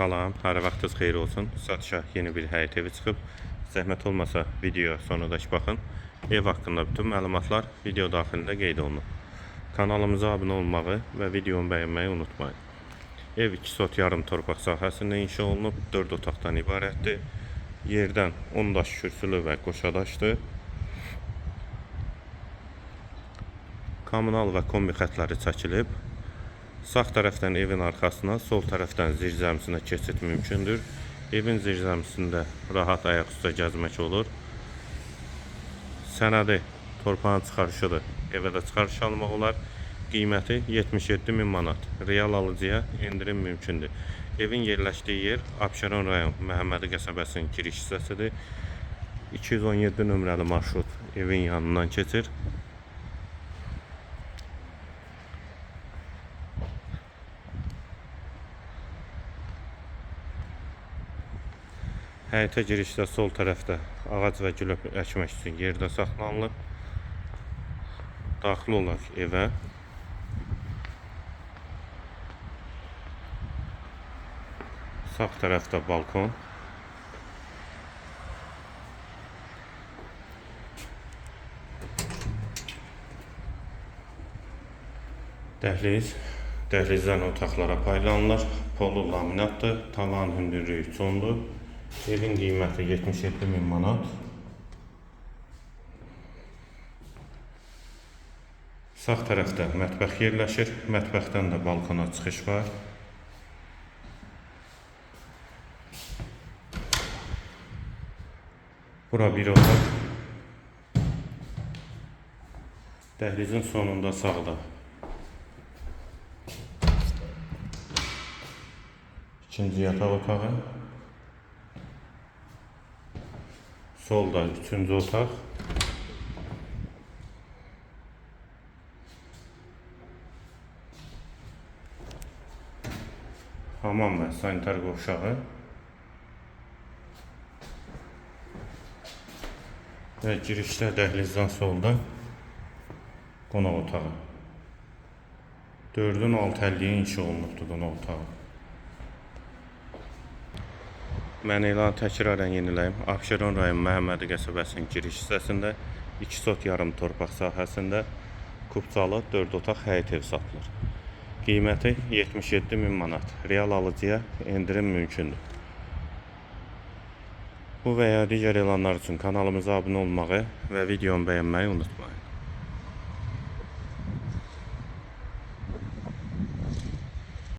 Salam, hər vaxtınız xeyir olsun. Satışa yeni bir həyət evi çıxıb. Zəhmət olmasa video sonradakı baxın. Ev haqqında bütün məlumatlar video daxilində qeyd olunub. Kanalımıza abunə olmağı və videomu bəyənməyi unutmayın. Ev 2 sot yarım torpaq sahəsində inşa olunub, 4 otaqdan ibarətdir. Yerdən 10 daş kürsülü və qoşadaşdır. Kommunal və kombi xətləri çəkilib. Sağ tərəfdən evin arxasına, sol tərəfdən zirzəmisinə keçid mümkündür. Evin zirzəmisində rahat ayaq üstə gəzmək olur. Sənədi torpağın çıxarışıdır. Evə də çıxarış almaq olar. Qiyməti 77 min manat. Real alıcıya endirim mümkündür. Evin yerləşdiyi yer Abşeron rayon Məhəmmədi qəsəbəsinin giriş hissəsidir. 217 nömrəli marşrut evin yanından keçir. Həyətə girişdə sol tərəfdə ağac və gül əkmək üçün yerdə saxlanılıb. Daxil olaq evə. Sağ tərəfdə balkon. Dəhliz. Dəhlizdən otaqlara paylanılır. Polu laminatdır. Tavan hündürlüyü üçondur. Evin qiyməti 77 min manat. Sağ tərəfdə mətbəx yerləşir. Mətbəxdən də balkona çıxış var. Bura bir otaq. Dəhlizin sonunda sağda. İkinci yataq otağı. Solda üçüncü otaq. Hamam və sanitar qovşağı. Və girişdə dəhlizdən solda qonaq otağı. 4-ün 6.50-yə inşa olunubdur qonaq otağı. Mən elanı təkrarən yeniləyim. Abşeron rayon Məhəmmədi qəsəbəsinin giriş hissəsində 2 sot yarım torpaq sahəsində kubcalı 4 otaq həyət ev satılır. Qiyməti 77 min manat. Real alıcıya endirim mümkündür. Bu və ya digər elanlar üçün kanalımıza abunə olmağı və videomu bəyənməyi unutmayın.